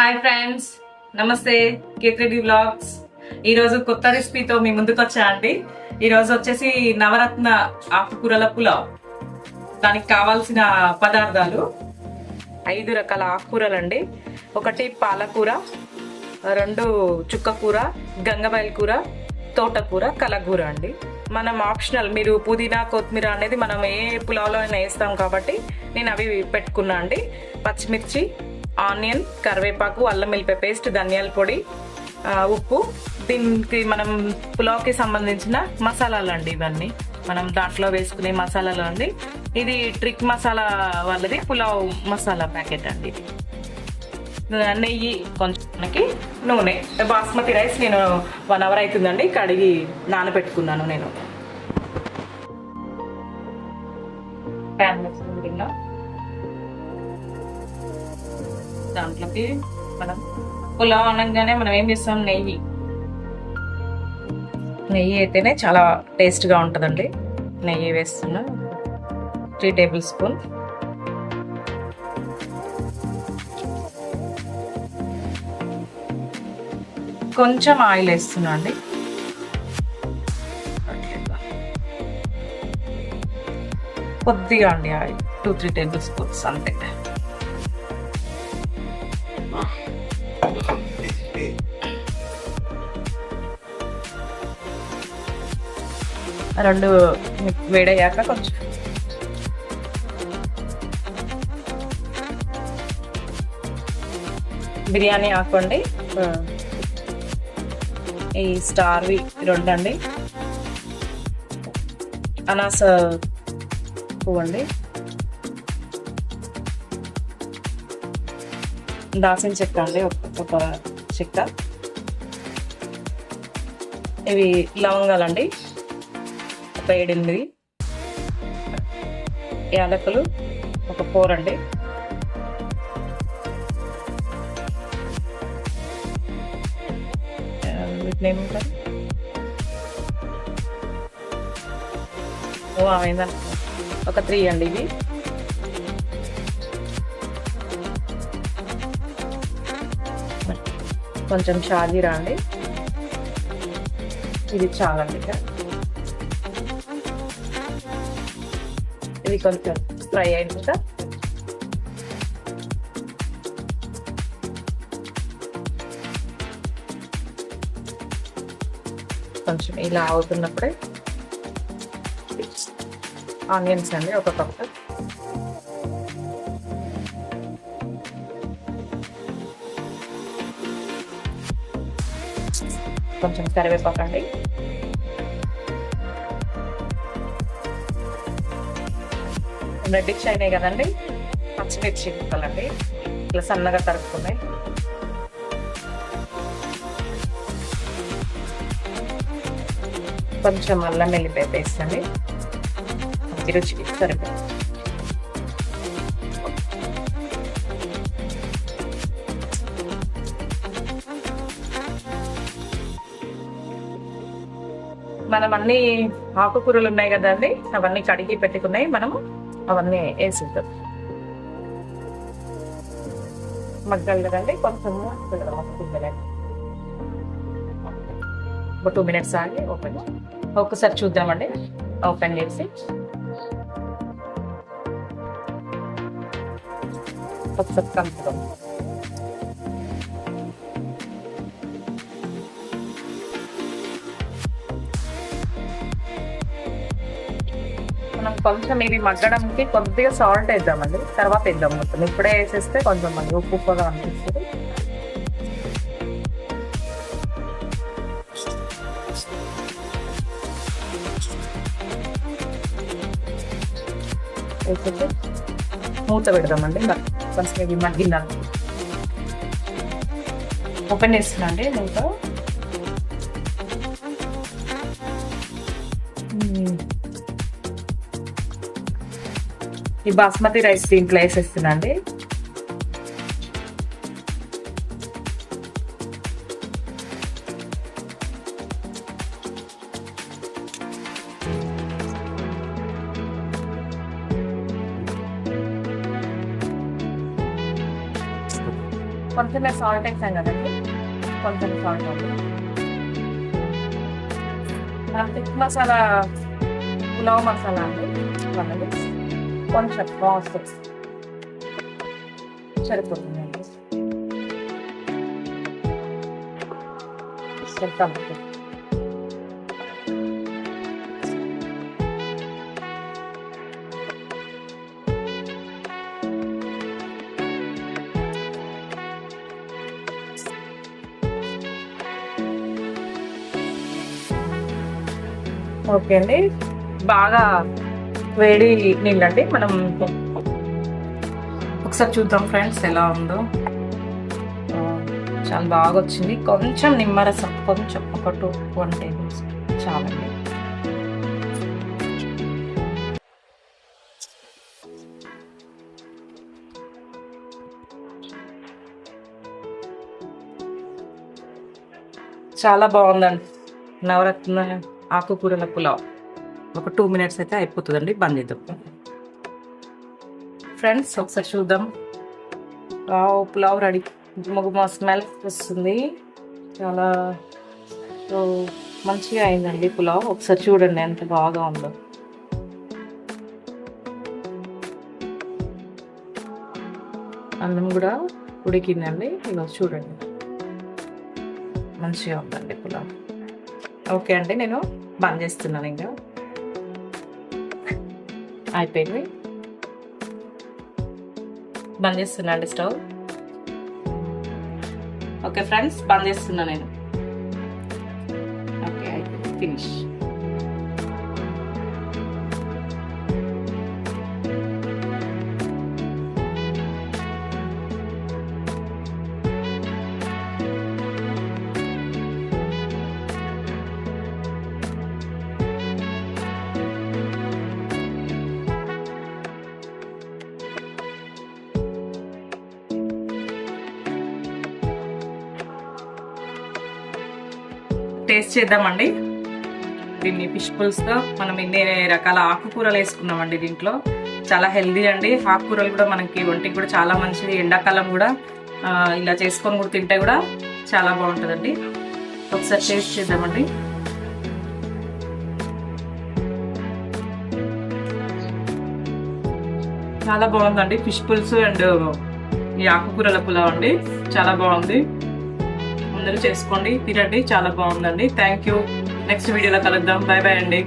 Hi friends నమస్తే కేత్రెడ్డి blogs ఈరోజు కొత్త రెసిపీతో మీ ముందుకు వచ్చా అండి. ఈరోజు వచ్చేసి నవరత్న ఆకుకూరల పులావ్. దానికి కావాల్సిన పదార్థాలు ఐదు రకాల ఆకుకూరలు అండి ఒకటి పాలకూర రెండు చుక్కకూర గంగబాయిల కూర తోటకూర కలగూర అండి. మనం ఆప్షనల్ మీరు పుదీనా కొత్తిమీర అనేది మనం ఏ పులావ్లో అయినా వేస్తాం కాబట్టి నేను అవి పెట్టుకున్నా అండి. పచ్చిమిర్చి ఆనియన్ కరివేపాకు అల్లం వెల్లిపాయ పేస్ట్ ధనియాల పొడి ఉప్పు. దీనికి మనం పులావ్కి సంబంధించిన మసాలాలు అండి ఇవన్నీ. మనం దాంట్లో వేసుకునే మసాలాలు అండి. ఇది ట్రిక్ మసాలా వాళ్ళది పులావ్ మసాలా ప్యాకెట్ అండి నెయ్యి కొంచెం మనకి నూనె బాస్మతి రైస్ నేను వన్ అవర్ అవుతుందండి కడిగి నానబెట్టుకున్నాను నేను. ప్యాన్ దాంట్లోకి మనం పులావ్ అనగానే మనం ఏం చేస్తాం? నెయ్యి. నెయ్యి అయితేనే చాలా టేస్ట్గా ఉంటుందండి. నెయ్యి వేస్తున్నా. Three tablespoon. కొంచెం ఆయిల్ వేస్తున్నా అండి. కొద్దిగా అండి oil. Two three tablespoons అంతే. రెండు వేడయ్యాక కొంచెం. బిర్యానీ ఆకండి ఈ స్టార్వి రెండు అండి అనాస పువ్వు అండి దాసిన చెక్క అండి ఒక ఒక చెక్క. ఇవి లవంగాలండి. ఒక ఏడెనిమిది యాలకులు ఒక ఫోర్ అండి. వీటిని ఏమంటారు? ఓ అయిందా ఒక త్రీ అండి ఇవి. కొంచెం షాజీరా అండి. ఇది చాలండి ఇక. ఇది కొంచెం ఫ్రై అయినాక కొంచెం ఇలా అవుతున్నప్పుడే ఆనియన్స్ అండి ఒక కప్పు. కొంచెం కరివేపాకు అండి రెడ్డిష్ అయినాయి కదండి. పచ్చిమిర్చి ముక్కలండి ఇట్లా సన్నగా తరుపుకున్నాయి. కొంచెం అల్లం వెల్లిపాయ పేస్ట్ అండి. మంచి రుచికి సరిపోయి మనం అన్ని ఆకుకూరలు ఉన్నాయి కదండి. అవన్నీ కడిగి పెట్టుకున్నాయి మనము. అవన్నీ వేసిద్దాం. మగ్గాలి కదండి కొంచెం మగ్గుతుందండి ఒక టూ మినిట్స్ ఆగి ఓపెన్ ఒకసారి చూద్దామండి. ఓపెన్ చేసి. ఒకసారి కలుపుతాం కొంచెం ఇవి మగ్గడానికి కొద్దిగా సాల్ట్ వేద్దామండి. తర్వాత వేద్దాం మొత్తం. ఇప్పుడే వేసేస్తే కొంచెం మనకి ఉప్పు ఉప్పుగా అనిపిస్తుంది. వేసేసి మూత పెడదామండి. ఇంకా కొంచెం ఇది మగ్గిందాం ఓపెన్ చేస్తున్నా అండి మూత ఈ బాస్మతి రైస్ దీంట్లో వేసేస్తున్నా అండి కొంచెం సాల్ట్ వేసాం కదండి. కొంచెం సాల్ట్ అవుతుంది టిక్ మసాలా పులావ్ మసాలా అండి. కొంచెం కాస్ట్ సరిపోతుందండి సరిపోతుంది ఓకే అండి బాగా వేడి నీళ్ళండి మనం ఒకసారి చూద్దాం ఫ్రెండ్స్ ఎలా ఉందో. చాలా బాగా వచ్చింది కొంచెం నిమ్మరసం కొంచెం ఒక టూ వన్ టేబుల్ చాలండి. చాలా బాగుందండి. నవరత్న ఆకుకూరల పులావ్. ఒక టూ మినిట్స్ అయితే అయిపోతుందండి బంద్ చేద్దాం. ఫ్రెండ్స్ ఒకసారి చూద్దాం. వావ్, పులావ్ రెడీ మా స్మెల్ వస్తుంది. చాలా మంచిగా అయిందండి పులావ్. ఒకసారి చూడండి ఎంత బాగా ఉందో. అన్నం కూడా ఉడికిందండి. ఇలా చూడండి. మంచిగా ఉందండి పులావ్. ఓకే అండి నేను బంద్ చేస్తున్నాను ఇంకా. అయిపోయింది బంద్ చేస్తున్నాండి స్టవ్. ఓకే ఫ్రెండ్స్ బంద్ చేస్తున్నా నేను. ఓకే అయిపోయింది. ఫినిష్. టేస్ట్ చేద్దామండి. దీన్ని ఫిష్ పుల్స్గా మనం ఇన్ని రకాల ఆకుకూరలు వేసుకున్నామండి దీంట్లో. చాలా హెల్దీ అండి. ఆకుకూరలు కూడా మనకి ఒంటికి కూడా చాలా మంచిది. ఎండాకాలం కూడా ఇలా చేసుకొని కూడా తింటే కూడా చాలా బాగుంటుందండి. ఒకసారి టేస్ట్ చేద్దామండి. చాలా బాగుందండి ఫిష్ పులుసు అండ్ ఈ ఆకుకూరల పులావ్ అండి. చాలా బాగుంది. అందరూ చేసుకోండి తినండి చాలా బాగుందండి. థ్యాంక్ యూ నెక్స్ట్ వీడియోలో కలుద్దాం. బాయ్ బాయ్ అండి.